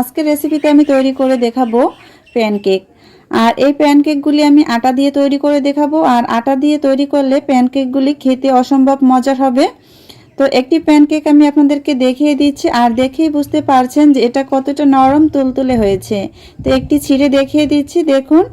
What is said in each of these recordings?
আজকের রেসিপিতে আমি তৈরি করে দেখাবো প্যানকেক আর এই প্যানকেকগুলি আমি আটা দিয়ে তৈরি করে দেখাবো। আর আটা দিয়ে তৈরি করলে প্যানকেকগুলি খেতে অসম্ভব মজার হবে। তো একটি প্যানকেক আমি আপনাদেরকে দেখিয়ে দিচ্ছি। আর দেখেই বুঝতে পারছেন যে এটা কতটা নরম তুলতুলে হয়েছে। তো একটি ছিঁড়ে দেখিয়ে দিচ্ছি। দেখুন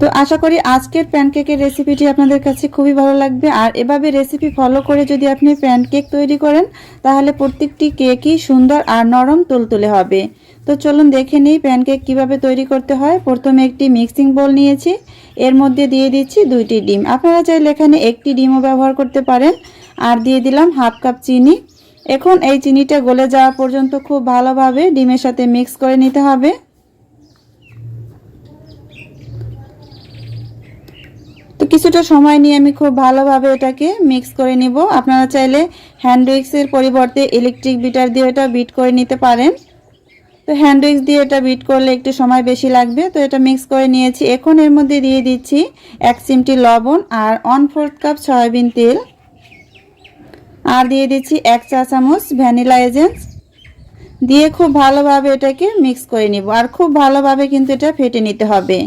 তো আশা করি আজকের প্যানকেকের রেসিপিটি আপনাদের কাছে খুবই ভালো লাগবে। আর এভাবে রেসিপি ফলো করে যদি আপনি প্যানকেক তৈরি করেন, তাহলে প্রত্যেকটি কেকই সুন্দর আর নরম তুলতুলে হবে। তো চলুন দেখে নিই প্যানকেক কীভাবে তৈরি করতে হয়। প্রথমে একটি মিক্সিং বোল নিয়েছি। এর মধ্যে দিয়ে দিচ্ছি দুইটি ডিম। আপনারা চাইলে এখানে একটি ডিমও ব্যবহার করতে পারেন। আর দিয়ে দিলাম হাফ কাপ চিনি। এখন এই চিনিটা গলে যাওয়া পর্যন্ত খুব ভালোভাবে ডিমের সাথে মিক্স করে নিতে হবে। তো কিছুটা সময় নিয়ে আমি খুব ভালোভাবে এটাকে মিক্স করে নিব। আপনারা চাইলে হ্যান্ড উইক্সের পরিবর্তে ইলেকট্রিক বিটার দিয়ে এটা বিট করে নিতে পারেন। তো হ্যান্ড উইক্স দিয়ে এটা বিট করলে একটু সময় বেশি লাগবে। তো এটা মিক্স করে নিয়েছি। এখন এর মধ্যে দিয়ে দিচ্ছি এক চিমটি লবণ আর ওয়ান ফোর্থ কাপ সয়াবিন তেল। আর দিয়ে দিচ্ছি এক চা চামচ ভ্যানিলা এজেন্স দিয়ে খুব ভালোভাবে এটাকে মিক্স করে নিব। আর খুব ভালোভাবে কিন্তু এটা ফেটে নিতে হবে।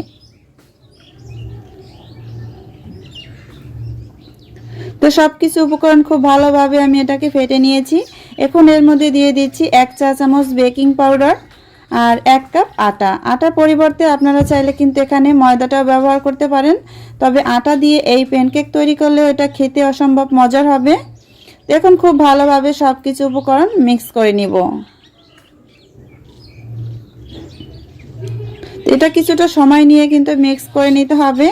সব কিছু উপকরণ খুব ভালোভাবে আমি এটাকে ফেটে নিয়েছি। এখন এর মধ্যে দিয়ে দিচ্ছি এক চা চামচ বেকিং পাউডার আর এক কাপ আটা। আটার পরিবর্তে আপনারা চাইলে কিন্তু এখানে ময়দাটাও ব্যবহার করতে পারেন। তবে আটা দিয়ে এই প্যানকেক তৈরি করলে এটা খেতে অসম্ভব মজার হবে। এখন খুব ভালোভাবে সব কিছু উপকরণ মিক্স করে নিব। এটা কিছুটা সময় নিয়ে কিন্তু মিক্স করে নিতে হবে।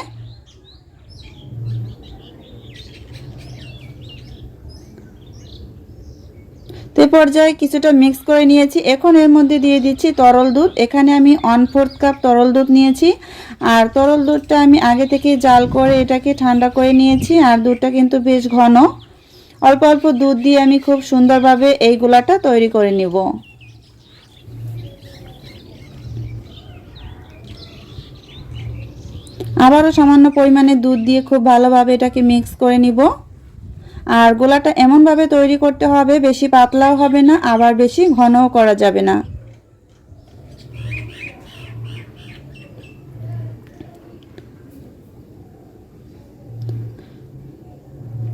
তো এই পর্যায়ে কিছুটা মিক্স করে নিয়েছি। এখন এর মধ্যে দিয়ে দিচ্ছি তরল দুধ। এখানে আমি ওয়ান ফোর্থ কাপ তরল দুধ নিয়েছি। আর তরল দুধটা আমি আগে থেকে জাল করে এটাকে ঠান্ডা করে নিয়েছি। আর দুধটা কিন্তু বেশ ঘন। অল্প অল্প দুধ দিয়ে আমি খুব সুন্দরভাবে এই গোলাটা তৈরি করে নিব। আবারও সামান্য পরিমাণে দুধ দিয়ে খুব ভালোভাবে এটাকে মিক্স করে নিব। আর গোলাটা এমনভাবে তৈরি করতে হবে, বেশি পাতলাও হবে না, আবার বেশি ঘনও করা যাবে না।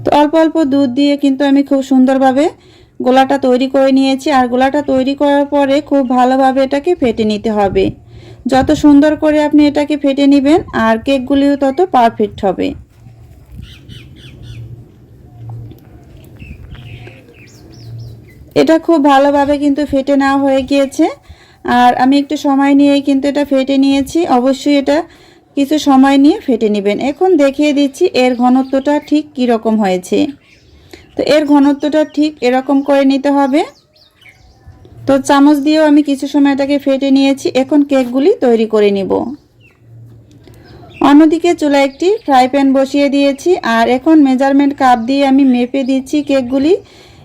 তো অল্প অল্প দুধ দিয়ে কিন্তু আমি খুব সুন্দরভাবে গোলাটা তৈরি করে নিয়েছি, আর গোলাটা তৈরি করার পরে খুব ভালোভাবে এটাকে ফেটে নিতে হবে। যত সুন্দর করে আপনি এটাকে ফেটে নেবেন, আর কেকগুলিও তত পারফেক্ট হবে। এটা খুব ভালোভাবে কিন্তু ফেটে নেওয়া হয়ে গিয়েছে। আর আমি একটু সময় নিয়ে কিন্তু এটা ফেটে নিয়েছি। অবশ্যই এটা কিছু সময় নিয়ে ফেটে নেবেন। এখন দেখিয়ে দিচ্ছি এর ঘনত্বটা ঠিক কী রকম হয়েছে। তো এর ঘনত্বটা ঠিক এরকম করে নিতে হবে। তো চামচ দিয়েও আমি কিছু সময় এটাকে ফেটে নিয়েছি। এখন কেকগুলি তৈরি করে নিব। অন্যদিকে চুলা একটি ফ্রাই প্যান বসিয়ে দিয়েছি। আর এখন মেজারমেন্ট কাপ দিয়ে আমি মেপে দিচ্ছি কেকগুলি।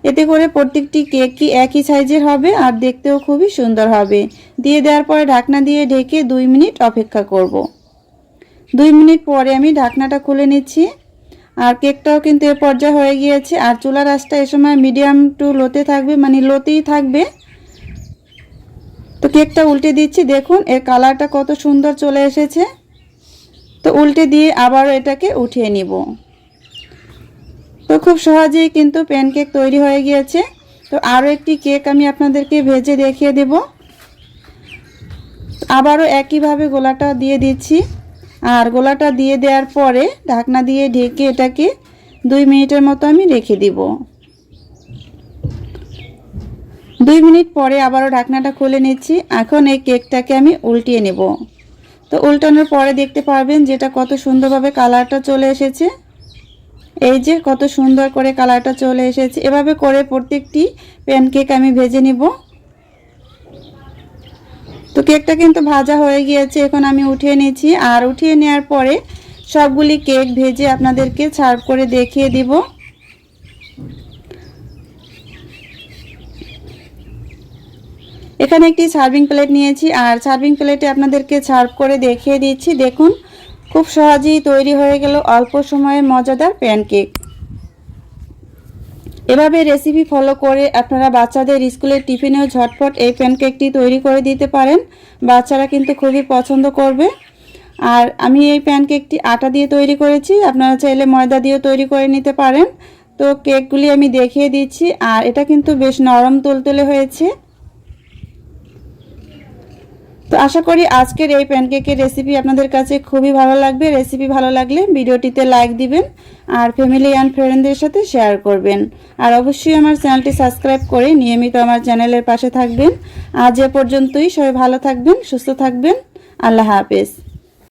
এতে করে প্রত্যেকটি কেকই একই সাইজের হবে আর দেখতেও খুবই সুন্দর হবে। দিয়ে দেওয়ার পরে ঢাকনা দিয়ে ঢেকে দুই মিনিট অপেক্ষা করব। দুই মিনিট পরে আমি ঢাকনাটা খুলে নিচ্ছি। আর কেকটাও কিন্তু এ পর্যায়ে হয়ে গিয়েছে। আর চুলার আঁচটা এ সময় মিডিয়াম টু লোতে থাকবে মানে লোতেই থাকবে। তো কেকটা উল্টে দিচ্ছি। দেখুন, এর কালারটা কত সুন্দর চলে এসেছে। তো উল্টে দিয়ে আবারও এটাকে উঠিয়ে নিব। তো খুব সহজেই কিন্তু প্যানকেক তৈরি হয়ে গিয়েছে। তো আরও একটি কেক আমি আপনাদেরকে ভেজে দেখিয়ে দেব। আবারও একইভাবে গোলাটা দিয়ে দিচ্ছি। আর গোলাটা দিয়ে দেওয়ার পরে ঢাকনা দিয়ে ঢেকে এটাকে দুই মিনিটের মতো আমি রেখে দিব। দুই মিনিট পরে আবারও ঢাকনাটা খুলে নিচ্ছি। এখন এই কেকটাকে আমি উল্টিয়ে নেব। তো উল্টানোর পরে দেখতে পারবেন যেটা কত সুন্দরভাবে কালারটা চলে এসেছে। এই যে কত সুন্দর করে কালারটা চলে এসেছে। এভাবে করে প্রত্যেকটি প্যানকেক আমি ভেজে নিব। তো কেকটা কিন্তু ভাজা হয়ে গিয়েছে, এখন আমি উঠিয়ে নিয়েছি আর উঠিয়ে নেওয়ার পরে সবগুলি কেক ভেজে আপনাদেরকে সার্ভ করে দেখিয়ে দিব। এখানে একটি সার্ভিং প্লেট নিয়েছি, আর সার্ভিং প্লেটে আপনাদেরকে সার্ভ করে দেখিয়ে দিচ্ছি। দেখুন খুব সহজেই তৈরি হয়ে গেল অল্প সময়ে মজাদার প্যানকেক। এভাবে রেসিপি ফলো করে আপনারা বাচ্চাদের স্কুলের টিফিনেও ঝটপট এই প্যানকেকটি তৈরি করে দিতে পারেন। বাচ্চারা কিন্তু খুবই পছন্দ করবে। আর আমি এই প্যানকেকটি আটা দিয়ে তৈরি করেছি। আপনারা চাইলে ময়দা দিয়েও তৈরি করে নিতে পারেন। তো কেকগুলি আমি দেখিয়ে দিচ্ছি। আর এটা কিন্তু বেশ নরম তুলতুলে হয়েছে। আশা করি আজকের এই প্যানকেকের রেসিপি আপনাদের কাছে খুবই ভালো লাগবে। রেসিপি ভালো লাগলে ভিডিওটিতে লাইক দিবেন আর ফ্যামিলি অ্যান্ড ফ্রেন্ডদের সাথে শেয়ার করবেন। আর অবশ্যই আমার চ্যানেলটি সাবস্ক্রাইব করে নিয়মিত আমার চ্যানেলের পাশে থাকবেন। আজ এ পর্যন্তই সবাই ভালো থাকবেন, সুস্থ থাকবেন। আল্লাহ হাফেজ।